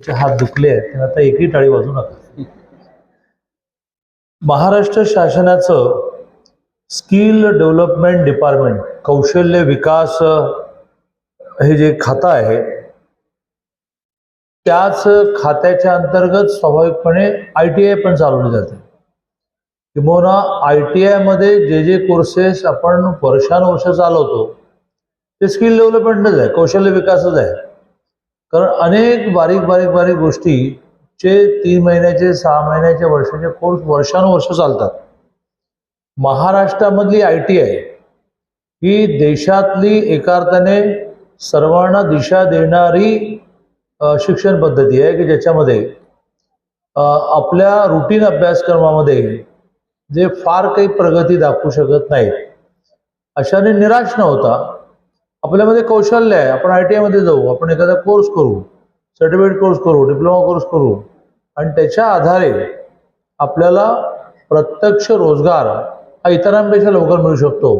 हात दुखले आहेत आता एकही टाळी वाजू नका. महाराष्ट्र शासनाचं स्किल डेव्हलपमेंट डिपार्टमेंट कौशल्य विकास हे जे खातं आहे त्याच खात्याच्या अंतर्गत स्वाभाविकपणे आय टी आय पण चालवली जाते. किंबहुना आय टी आयमध्ये जे जे कोर्सेस आपण वर्षानुवर्ष चालवतो ते स्किल डेव्हलपमेंटच आहे कौशल्य विकासच आहे. कारण अनेक बारीक बारीक बारीक गोष्टीचे तीन महिन्याचे सहा महिन्याचे वर्षाचे कोर्स वर्षानुवर्ष चालतात. महाराष्ट्रामधली आय टी आय ही देशातली एका अर्थाने सर्वांना दिशा देणारी शिक्षण पद्धती आहे की ज्याच्यामध्ये आपल्या रुटीन अभ्यासक्रमामध्ये जे फार काही प्रगती दाखवू शकत नाहीत अशाने निराश न होता आपल्यामध्ये कौशल्य आहे. आपण आय टी आयमध्ये जाऊ. आपण एखादा कोर्स करू. सर्टिफिकेट कोर्स करू. डिप्लोमा कोर्स करू. आणि त्याच्या आधारे आपल्याला प्रत्यक्ष रोजगार हा इतरांपेक्षा लवकर मिळू शकतो.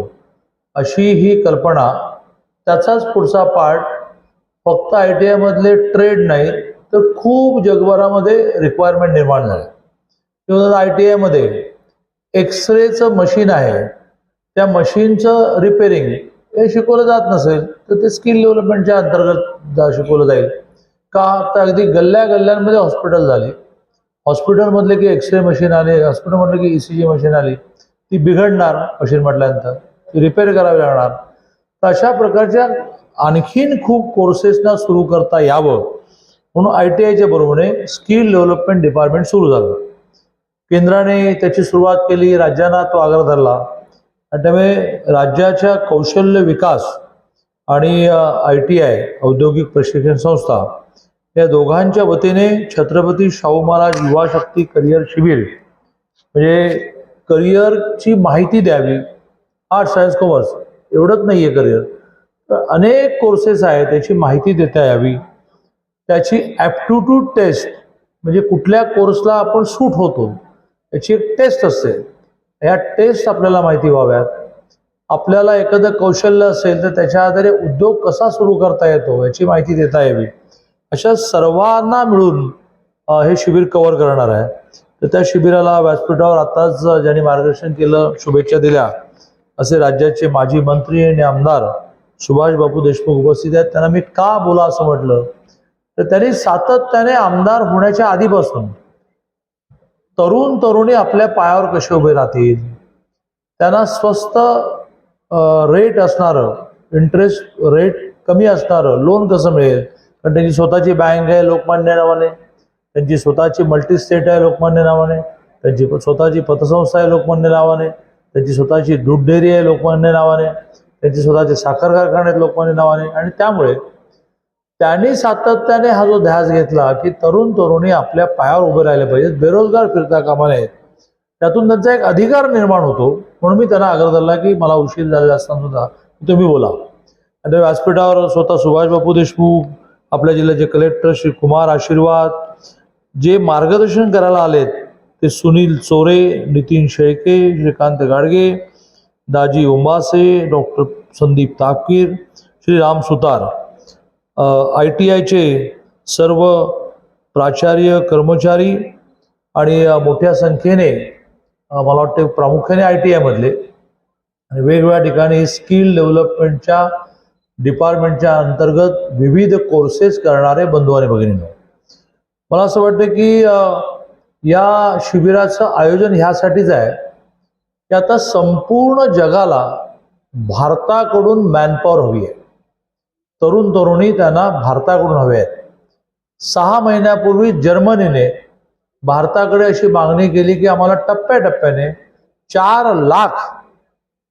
अशी ही कल्पना त्याचाच पुढचा पार्ट फक्त आय टी आयमधले ट्रेड नाही तर खूप जगभरामध्ये रिक्वायरमेंट निर्माण झाल्या किंवा आय टी आयमध्ये एक्सरेचं मशीन आहे त्या मशीनचं रिपेरिंग हे शिकवलं जात नसेल तर ते स्किल डेव्हलपमेंटच्या अंतर्गत जा शिकवलं जाईल. का? तर अगदी गल्ल्या गल्ल्यांमध्ये हॉस्पिटल झाले. हॉस्पिटलमधले की एक्सरे मशीन आले हॉस्पिटल म्हटलं की ई सी जी मशीन आली. ती बिघडणार मशीन म्हटल्यानंतर. ती रिपेअर करावी लागणार. तर अशा प्रकारच्या आणखीन खूप कोर्सेसना सुरू करता यावं. म्हणून आय टी आयच्या बरोबरीने स्किल डेव्हलपमेंट डिपार्टमेंट सुरू झालं. केंद्राने त्याची सुरुवात केली राज्यांना तो आग्रह धरला. आणि त्यामुळे राज्याच्या कौशल्य विकास आणि आय टी आय औद्योगिक प्रशिक्षण संस्था या दोघांच्या वतीने छत्रपती शाहू महाराज युवा शक्ती करिअर शिबिर म्हणजे करिअरची माहिती द्यावी आर्ट सायन्स कॉमर्स एवढंच नाही आहे करिअर. तर अनेक कोर्सेस आहेत त्याची माहिती देता यावी. त्याची ॲप्टिट्यूड टेस्ट म्हणजे कुठल्या कोर्सला आपण सूट होतो याची एक टेस्ट असते. ह्या टेस्ट आपल्याला माहिती व्हाव्यात. आपल्याला एखादं कौशल्य असेल तर त्याच्या आधारे उद्योग कसा सुरू करता येतो याची माहिती देता यावी. अशा सर्वांना मिळून हे शिबिर कव्हर करणार आहे. तर त्या शिबिराला व्यासपीठावर आताच ज्यांनी मार्गदर्शन केलं शुभेच्छा दिल्या. असे राज्याचे माजी मंत्री आणि आमदार सुभाष बापू देशमुख उपस्थित आहेत. त्यांना मी का बोला असं म्हटलं? तर त्यांनी सातत्याने आमदार होण्याच्या आधीपासून तरुण तरुणी आपल्या पायावर कसे उभे राहतील? त्यांना स्वस्त रेट असणारं इंटरेस्ट रेट कमी असणारं लोन कसं मिळेल? कारण त्यांची स्वतःची बँक आहे लोकमान्य नावाने. त्यांची स्वतःची मल्टी स्टेट आहे लोकमान्य नावाने. त्यांची स्वतःची पतसंस्था आहे लोकमान्य नावाने. त्यांची स्वतःची दूध डेअरी आहे लोकमान्य नावाने. त्यांचे स्वतःचे साखर कारखाने आहेत लोकमान्य नावाने. आणि त्यामुळे त्यांनी सातत्याने हा जो ध्यास घेतला की तरुण तरुणी आपल्या पायावर उभे राहिले पाहिजेत. बेरोजगार फिरता कामा नयेत त्यातून त्यांचा एक अधिकार निर्माण होतो. म्हणून मी त्यांना आग्रह धरला की मला उशीर झालेला असताना सुद्धा तुम्ही बोला. आणि व्यासपीठावर स्वतः सुभाष बापू देशमुख आपल्या जिल्ह्याचे कलेक्टर श्री कुमार आशीर्वाद जे मार्गदर्शन करायला आलेत ते Sunil Chore Nitin Shelke Shrikant Gadge Daji Umbase doctor Sandeep Tapkir Shri Ram Sutar. I T आयचे सर्व प्राचार्य कर्मचारी आणि मोठ्या संख्येने मला वाटते प्रामुख्याने आय टी आयमधले आणि वेगवेगळ्या ठिकाणी स्किल डेव्हलपमेंटच्या डिपार्टमेंटच्या अंतर्गत विविध कोर्सेस करणारे बंधू आणि भगिनींनो. मला असं वाटतं की या शिबिराचं आयोजन ह्यासाठीच आहे की आता संपूर्ण जगाला भारताकडून मॅनपॉवर हवी आहे. तरुण तरुणी त्यांना भारताकडून हवे आहेत सहा महिन्यापूर्वी जर्मनीने भारताकडे अशी मागणी केली की आम्हाला टप्प्याटप्प्याने चार लाख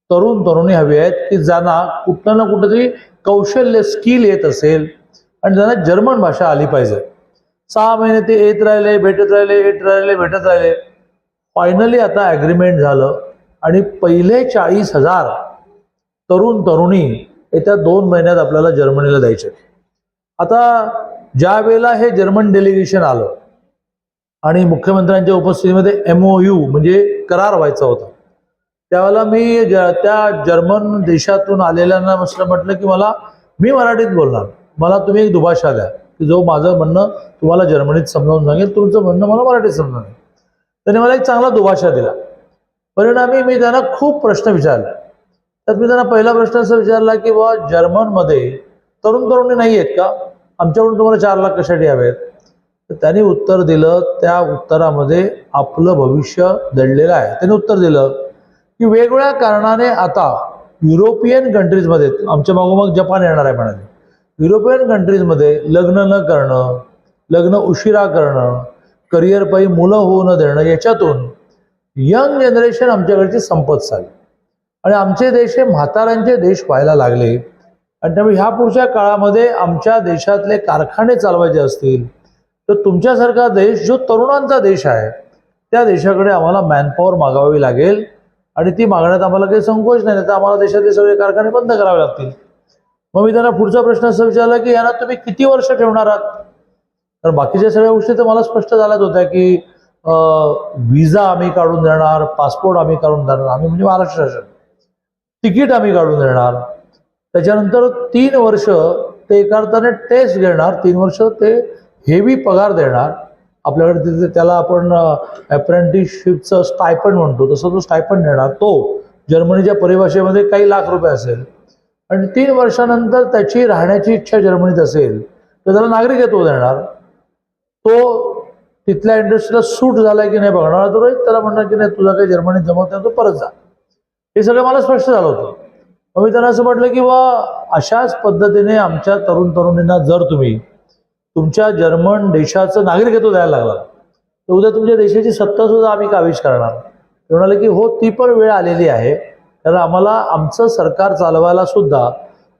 तरुण तरुणी हवी आहेत की ज्यांना कुठं ना कुठंतरी कौशल्य स्किल येत असेल आणि ज्यांना जर्मन भाषा आली पाहिजे. सहा महिने ते येत राहिले भेटत राहिले येत राहिले भेटत राहिले. फायनली आता ॲग्रीमेंट झालं आणि पहिले चाळीस हजार तरुण तरुणी येत्या दोन महिन्यात आपल्याला जर्मनीला द्यायचे. आता ज्या वेळेला हे जर्मन डेलिगेशन आलं आणि मुख्यमंत्र्यांच्या उपस्थितीमध्ये एम ओ यू म्हणजे करार व्हायचा होता त्यावेळेला मी ज- त्या जर्मन देशातून आलेल्यांना म्हटलं म्हटलं की मला मी मराठीत बोलणार. मला तुम्ही एक दुभाषा द्या की जो माझं म्हणणं तुम्हाला जर्मनीत समजावून सांगेल तुमचं म्हणणं मला मराठीत समजावून त्यांनी मला एक चांगला दुभाषा दिला. परिणामी मी त्यांना खूप प्रश्न विचारले. तर मी त्यांना पहिला प्रश्न असा विचारला की बा जर्मनमध्ये तरुण तरुणी नाही आहेत का? आमच्याकडून तुम्हाला चार लाख कशासाठी हवेत? तर त्यांनी उत्तर दिलं त्या उत्तरामध्ये आपलं भविष्य दडलेलं आहे. त्यांनी उत्तर दिलं की वेगवेगळ्या कारणाने आता युरोपियन कंट्रीजमध्ये आमच्या मागोमाग जपान येणार आहे म्हणाले. युरोपियन कंट्रीजमध्ये लग्न न करणं लग्न उशिरा करणं करिअर पायी मुलं होऊ न देणं याच्यातून यंग जनरेशन आमच्याकडची संपत चालली आणि आमचे देश हे म्हाताऱ्यांचे देश व्हायला लागले. आणि त्यामुळे ह्या पुढच्या काळामध्ये आमच्या देशातले कारखाने चालवायचे असतील तर तुमच्यासारखा देश जो तरुणांचा देश आहे त्या देशाकडे आम्हाला मॅनपॉवर मागावी लागेल. आणि ती मागण्यात आम्हाला काही संकोच नाही तर आम्हाला देशातले सगळे कारखाने बंद करावे लागतील. मग मी त्यांना पुढचा प्रश्न असं विचारला की यांना तुम्ही किती वर्ष ठेवणार आहात? कारण बाकीच्या सगळ्या गोष्टी तर मला स्पष्ट झाल्याच होत्या की विजा आम्ही काढून देणार पासपोर्ट आम्ही काढून देणार आम्ही म्हणजे महाराष्ट्र शासन. तिकीट आम्ही काढून देणार. त्याच्यानंतर तीन वर्ष ते एका अर्थाने टेस्ट घेणार. तीन वर्ष ते हेवी पगार देणार. आपल्याकडे तिथे त्याला आपण अप्रेंटिसशिपचं स्टायपंड म्हणतो. तसं तो स्टायपंड देणार. तो जर्मनीच्या परिभाषेमध्ये काही लाख रुपये असेल. आणि तीन वर्षानंतर त्याची राहण्याची इच्छा जर्मनीत असेल तर त्याला नागरिकत्व देणार. तो तिथल्या इंडस्ट्रीला सूट झाला की नाही बघणार. तो त्याला म्हणणार की नाही तुझा काही जर्मनीत जमत नाही तो परत जा. हे सगळं मला स्पष्ट झालं होतं. मग मी त्यांना असं म्हटलं की बा अशाच पद्धतीने आमच्या तरुण तरुणींना जर तुम्ही तुमच्या जर्मन देशाचं नागरिकत्व द्यायला लागला तर उद्या तुमच्या देशाची सत्ता सुद्धा आम्ही काबीज करणार? ते म्हणाले की हो ती पण वेळ आलेली आहे. कारण आम्हाला आमचं सरकार चालवायला सुद्धा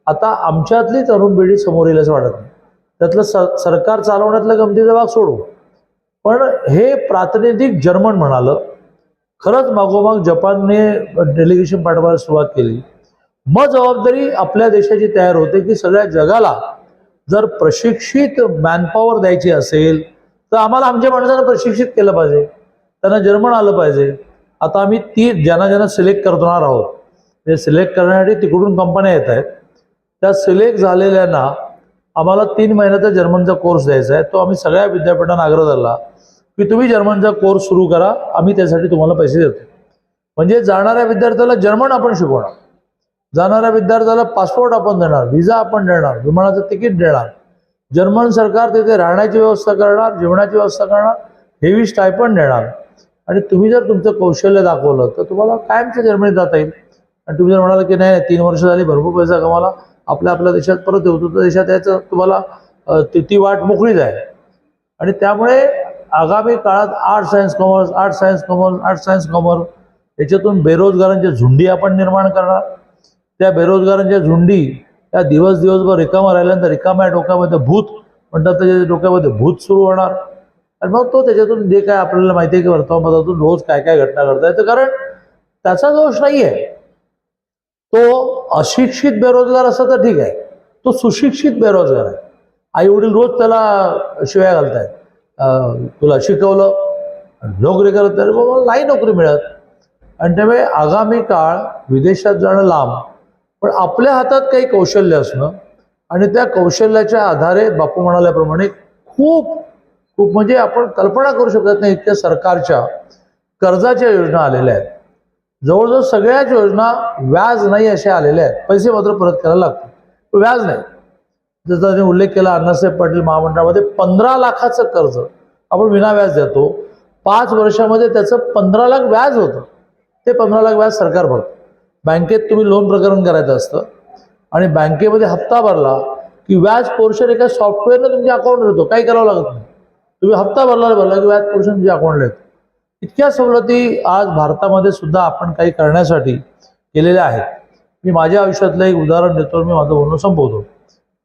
आता आमच्यातली तरुण पिढी समोर येईल असं वाटत नाही. त्यातलं स सरकार चालवण्यातला गमतीचा भाग सोडू. पण हे प्रातिनिधिक जर्मन म्हणालं खरंच मागोमाग जपानने डेलिगेशन पाठवायला सुरुवात केली. मग जबाबदारी आपल्या देशाची तयार होते की सगळ्या जगाला जर प्रशिक्षित मॅनपॉवर द्यायची असेल तर आम्हाला आमच्या माणसांना प्रशिक्षित केलं पाहिजे. त्यांना जर्मन आलं पाहिजे. आता आम्ही ती ज्यांना ज्यांना सिलेक्ट करणार आहोत म्हणजे सिलेक्ट करण्यासाठी तिकडून कंपन्या येत आहेत. त्या सिलेक्ट झालेल्यांना आम्हाला तीन महिन्याचा जर्मनचा कोर्स द्यायचा आहे. तो आम्ही सगळ्या विद्यापीठांना आग्रह धरला. की तुम्ही जर्मनचा कोर्स सुरू करा आम्ही त्यासाठी तुम्हाला पैसे देतो. म्हणजे जाणाऱ्या विद्यार्थ्याला जर्मन आपण शिकवणार. जाणाऱ्या विद्यार्थ्याला पासपोर्ट आपण देणार व्हिसा आपण देणार विमानाचं तिकीट देणार. जर्मन सरकार तिथे राहण्याची व्यवस्था करणार जेवणाची व्यवस्था करणार हेवी स्टायपंड देणार. आणि तुम्ही जर तुमचं कौशल्य दाखवलं तर तुम्हाला कायमच्या जर्मनीत जाता येईल. आणि तुम्ही जर म्हणाला की नाही तीन वर्ष झाली भरपूर पैसा कमाला आपल्या आपल्या देशात परत येऊ तुमच्या देशात यायचं तुम्हाला ती ती वाट मोकळी जाईल. आणि त्यामुळे आगामी काळात art science commerce art science commerce art science commerce याच्यातून बेरोजगारांच्या झुंडी आपण निर्माण करणार. त्या बेरोजगारांच्या झुंडी त्या दिवस दिवसभर रिकामा राहिल्यानंतर रिकाम्या डोक्यामध्ये भूत म्हणतात त्याच्या डोक्यामध्ये भूत सुरू होणार. आणि मग तो त्याच्यातून जे काय आपल्याला माहिती आहे की वर्तमानपत्रातून रोज काय काय घटना घडत आहेत कारण त्याचा दोष नाही आहे तो अशिक्षित बेरोजगार असला तर ठीक आहे. तो सुशिक्षित बेरोजगार आहे. आई वडील रोज त्याला शिव्या घालतायत. तुला शिकवलं नोकरी करत तर बाबा नाही नोकरी मिळत. आणि त्यामुळे आगामी काळ विदेशात जाणं लांब पण आपल्या हातात काही कौशल्य असणं आणि त्या कौशल्याच्या आधारे बापू म्हणाल्याप्रमाणे खूप खूप म्हणजे आपण कल्पना करू शकत नाही इतक्या सरकारच्या कर्जाच्या योजना आलेल्या आहेत. जवळजवळ सगळ्याच योजना व्याज नाही अशा आलेल्या आहेत. पैसे मात्र परत करायला लागतात. व्याज नाही. जसं त्यांनी उल्लेख केला अण्णासाहेब पाटील महामंडळामध्ये पंधरा लाखाचं कर्ज आपण विना व्याज देतो. पाच वर्षामध्ये त्याचं पंधरा लाख व्याज होतं. ते पंधरा लाख व्याज सरकार भरतं. बँकेत तुम्ही लोन प्रकरण करायचं असतं आणि बँकेमध्ये हप्ता भरला की व्याज पोर्शन एका सॉफ्टवेअरनं तुमच्या अकाउंटवर येतो. काही करावं लागत नाही. तुम्ही हप्ता भरला भरला की व्याज पोर्शन तुमच्या अकाउंटला येतो. इतक्या सवलती आज भारतामध्ये सुद्धा आपण काही करण्यासाठी केलेल्या आहेत. मी माझ्या आयुष्यातलं एक उदाहरण देतो आणि मी माझं बोलणं संपवतो.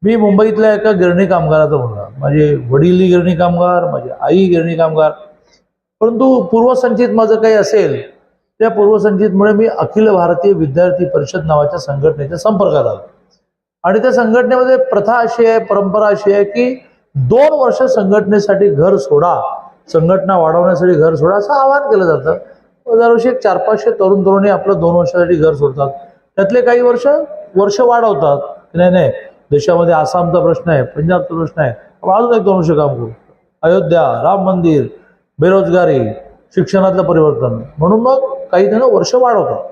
मी मुंबईतल्या एका गिरणी कामगाराचा मुलगा. माझे वडील गिरणी कामगार माझी आई गिरणी कामगार. परंतु पूर्वसंचित माझं काही असेल त्या पूर्वसंचितमुळे मी अखिल भारतीय विद्यार्थी परिषद नावाच्या संघटनेच्या संपर्कात आलो. आणि त्या संघटनेमध्ये प्रथा अशी आहे परंपरा अशी आहे की दोन वर्ष संघटनेसाठी घर सोडा संघटना वाढवण्यासाठी घर सोडा असं आवाहन केलं जातं. दरवर्षी एक चार पाचशे तरुण तरुणी आपलं दोन वर्षासाठी घर सोडतात. त्यातले काही वर्ष वर्ष वाढवतात. नाही नाही. देशामध्ये आसामचा प्रश्न आहे पंजाबचा प्रश्न आहे. आपण अजून एक दोन वर्ष काम करू. अयोध्या राम मंदिर बेरोजगारी शिक्षणातलं परिवर्तन. म्हणून मग काही जण वर्ष वाढवतात.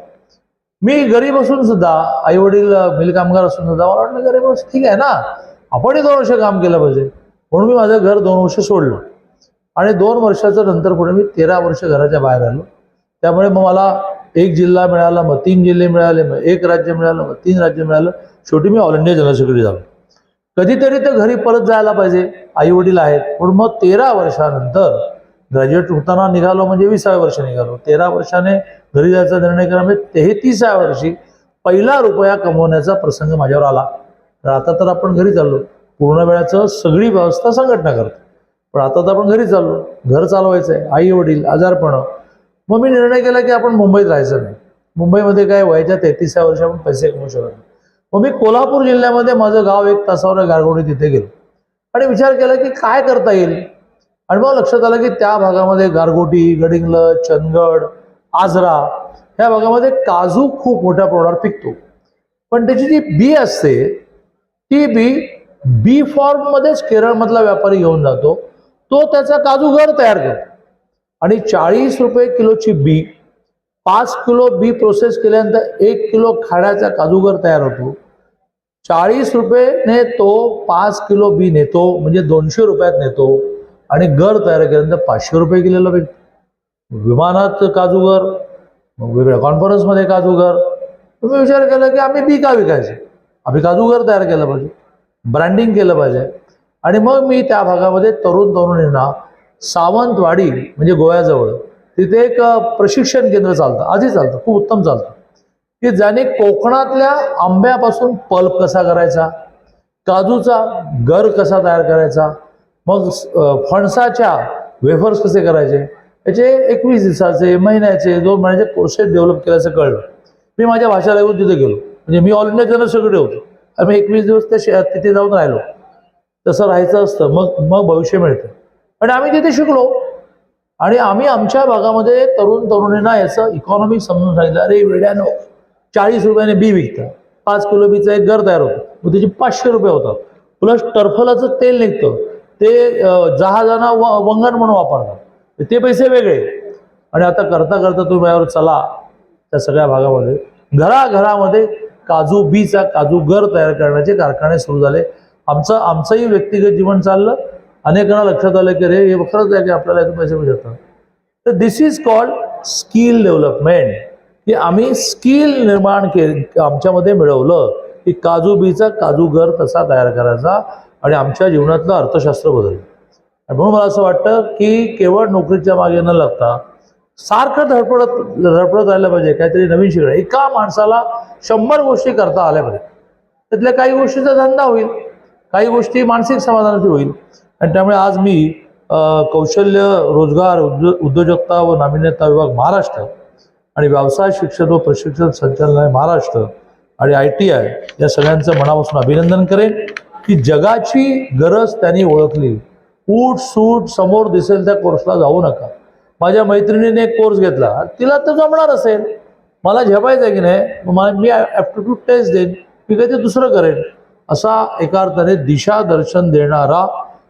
मी गरीब असून सुद्धा आई वडील मिल कामगार असून सुद्धा मला वाटलं गरीब असं ठीक आहे ना. आपणही दोन वर्ष काम केलं पाहिजे. म्हणून मी माझं घर दोन वर्ष सोडलं. आणि दोन वर्षाचं नंतर पुढे मी तेरा वर्ष घराच्या बाहेर आलो. त्यामुळे मग मला एक जिल्हा मिळाला मग तीन जिल्हे मिळाले मग एक राज्य मिळालं मग तीन राज्य मिळालं. शेवटी मी ऑल इंडिया जनरल सेक्रेटरी झालो. कधीतरी तर घरी परत जायला पाहिजे. आई वडील आहेत. पण मग तेरा वर्षानंतर ग्रॅज्युएट होताना निघालो म्हणजे विसाव्या वर्ष निघालो. तेरा वर्षाने घरी जायचा निर्णय करा म्हणजे तेहतीसाव्या वर्षी पहिला रुपया कमवण्याचा प्रसंग माझ्यावर आला. तर आता तर आपण घरी चाललो. पूर्ण वेळाचं सगळी व्यवस्था संघटना करतो. पण आता तर आपण घरी चाललो. घर चालवायचं आहे आई वडील आजारपणं मग मी निर्णय केला की आपण मुंबईत राहायचं नाही. मुंबईमध्ये काय वयाच्या तेहतीसा वर्षी आपण पैसे कमवू शकत नाही. मग मी कोल्हापूर जिल्ह्यामध्ये माझं गाव एक तासावर गारगोडी तिथे गेलो. आणि विचार केला की काय करता येईल? आणि मग लक्षात आलं की त्या भागामध्ये गारगोटी गडिंग्लज चंदगड आजरा ह्या भागामध्ये काजू खूप मोठ्या प्रमाणावर पिकतो. पण त्याची जी बी असते ती बी बी फॉर्ममध्येच केरळमधला व्यापारी घेऊन जातो. तो त्याचा काजू घर तयार करतो. आणि चाळीस रुपये किलोची बी पाच किलो बी प्रोसेस केल्यानंतर एक किलो खाण्याचा काजूगर तयार होतो. चाळीस रुपयेने तो पाच किलो बी नेतो म्हणजे दोनशे रुपयात नेतो. आणि गर तयार केल्यानंतर पाचशे रुपये किलोला विकतो विमानात काजूगर मग वेगळ्या कॉन्फरन्समध्ये काजूगर तुम्ही विचार केला की आम्ही बी का विकायचे? आम्ही काजूगर तयार केलं पाहिजे. ब्रँडिंग केलं पाहिजे. आणि मग मी त्या भागामध्ये तरुण तरुणींना सावंतवाडी म्हणजे गोव्याजवळ तिथे एक प्रशिक्षण केंद्र चालतं आधी चालतं खूप उत्तम चालतं. की ज्याने कोकणातल्या आंब्यापासून पल्प कसा करायचा काजूचा गर कसा तयार करायचा मग फणसाच्या वेफर्स कसे करायचे याचे एकवीस दिवसाचे महिन्याचे दोन महिन्याचे कोर्सेस डेव्हलप केल्याचं कळलं. मी माझ्या भाषा येऊन तिथे गेलो. म्हणजे मी ऑल इंडिया जनरल सेक्रेटरी होतो. आणि मी एकवीस दिवस त्या तिथे जाऊन राहिलो. तसं राहायचं असतं मग मग भविष्य मिळतं. आणि आम्ही तिथे शिकलो. आणि आम्ही आमच्या भागामध्ये तरुण तरुणींना याचं इकॉनॉमी समजून सांगितलं. अरे वेड्यानो चाळीस रुपयाने बी विकतं. पाच किलो बीचं एक घर तयार होतं. मग त्याचे पाचशे रुपये होतात. प्लस टर्फलाचं तेल निघतं. ते जहाजांना व वंगण म्हणून वापरतात. ते पैसे वेगळे. आणि आता करता करता तुम्ही माझ्यावर चला. त्या सगळ्या भागामध्ये. घराघरामध्ये काजू बीचा काजू घर तयार करण्याचे कारखाने सुरू झाले. आमचं आमचंही व्यक्तिगत जीवन चाललं. अनेकांना लक्षात आलं की अरे हे खरंच आहे की आपल्याला यातून पैसे मिळू शकतात तर this is called skill development की आम्ही स्किल निर्माण के आमच्यामध्ये मिळवलं की काजू बीचा काजू घर तसा तयार करायचा आणि आमच्या जीवनातलं अर्थशास्त्र बदललं. आणि म्हणून मला असं वाटतं की केवळ नोकरीच्या मागे न लागता सारखं धडपडत धडपडत राहिलं पाहिजे काहीतरी नवीन शिकणं. एका माणसाला शंभर गोष्टी करता आल्या पाहिजे त्यातल्या काही गोष्टीचा धंदा होईल काही गोष्टी मानसिक समाधानाची होईल आणि त्यामुळे आज मी कौशल्य रोजगार उद्यो उद्योजकता व नाविन्यता विभाग महाराष्ट्र आणि व्यवसाय शिक्षण व प्रशिक्षण संचालनालय महाराष्ट्र आणि आय टी आय या सगळ्यांचं मनापासून अभिनंदन करेन की जगाची गरज त्यांनी ओळखली. ऊट सूट समोर दिसेल त्या कोर्सला जाऊ नका. माझ्या मैत्रिणीने एक कोर्स घेतला. तिला तर जमणार असेल. मला झेपायचं आहे की नाही? मला मी ॲप्टिट्यूड टेस्ट देईन. मी ते दुसरं करेन? असा एका अर्थाने दिशा दर्शन देणारा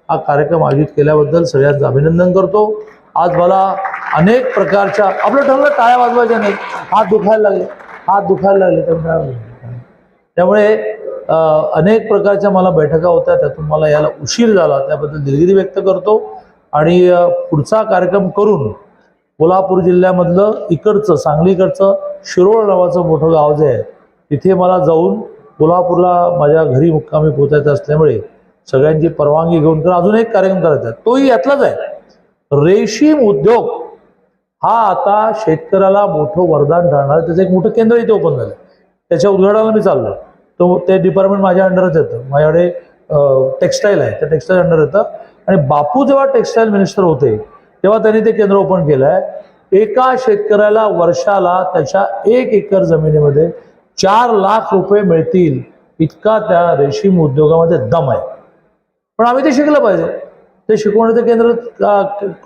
हा कार्यक्रम आयोजित केल्याबद्दल सगळ्यांचं अभिनंदन करतो. आज मला अनेक प्रकारच्या आपलं ठरलं टाळ्या वाजवायच्या नाही. हात दुखायला लागले. हात दुखायला लागले तर त्यामुळे अनेक प्रकारच्या मला बैठका होत्या त्यातून मला याला उशीर झाला. त्याबद्दल दिलगिरी व्यक्त करतो. आणि पुढचा कार्यक्रम करून कोल्हापूर जिल्ह्यामधलं इकडचं सांगलीकडचं शिरोळ नावाचं मोठं गाव जे आहे तिथे मला जाऊन कोल्हापूरला माझ्या घरी मुक्कामी पोचायचं असल्यामुळे सगळ्यांची परवानगी घेऊन तर अजून एक कार्यक्रम करायचा आहे. तोही यातलाच आहे. रेशीम उद्योग. हा आता शेतकऱ्याला मोठं वरदान ठरणार त्याचं एक मोठं केंद्र इथे ओपन झालं त्याच्या उद्घाटनाला मी चाललो तो ते डिपार्टमेंट माझ्या अंडरच येतं. माझ्याकडे टेक्स्टाईल आहे. त्या टेक्स्टाईल अंडर येतं. आणि बापू जेव्हा टेक्स्टाईल मिनिस्टर होते तेव्हा त्यांनी ते केंद्र ओपन केलं आहे एका शेतकऱ्याला वर्षाला त्याच्या एक एकर जमिनीमध्ये चार लाख रुपये मिळतील. इतका त्या रेशीम उद्योगामध्ये दम आहे. पण आम्ही ते शिकलं पाहिजे. ते शिकवण्याचं केंद्र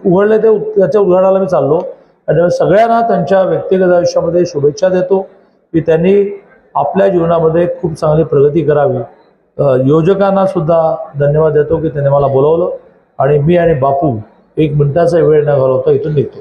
उघडले ते त्याच्या उद्घाटनाला मी चाललो. आणि सगळ्यांना त्यांच्या व्यक्तिगत आयुष्यामध्ये शुभेच्छा देतो की त्यांनी आपल्या जीवनामध्ये खूप चांगली प्रगती करावी. योजकांना सुद्धा धन्यवाद देतो की त्यांनी मला बोलवलं. आणि मी आणि बापू एक मिनिटाचा वेळ न घालवता इथून निघतो.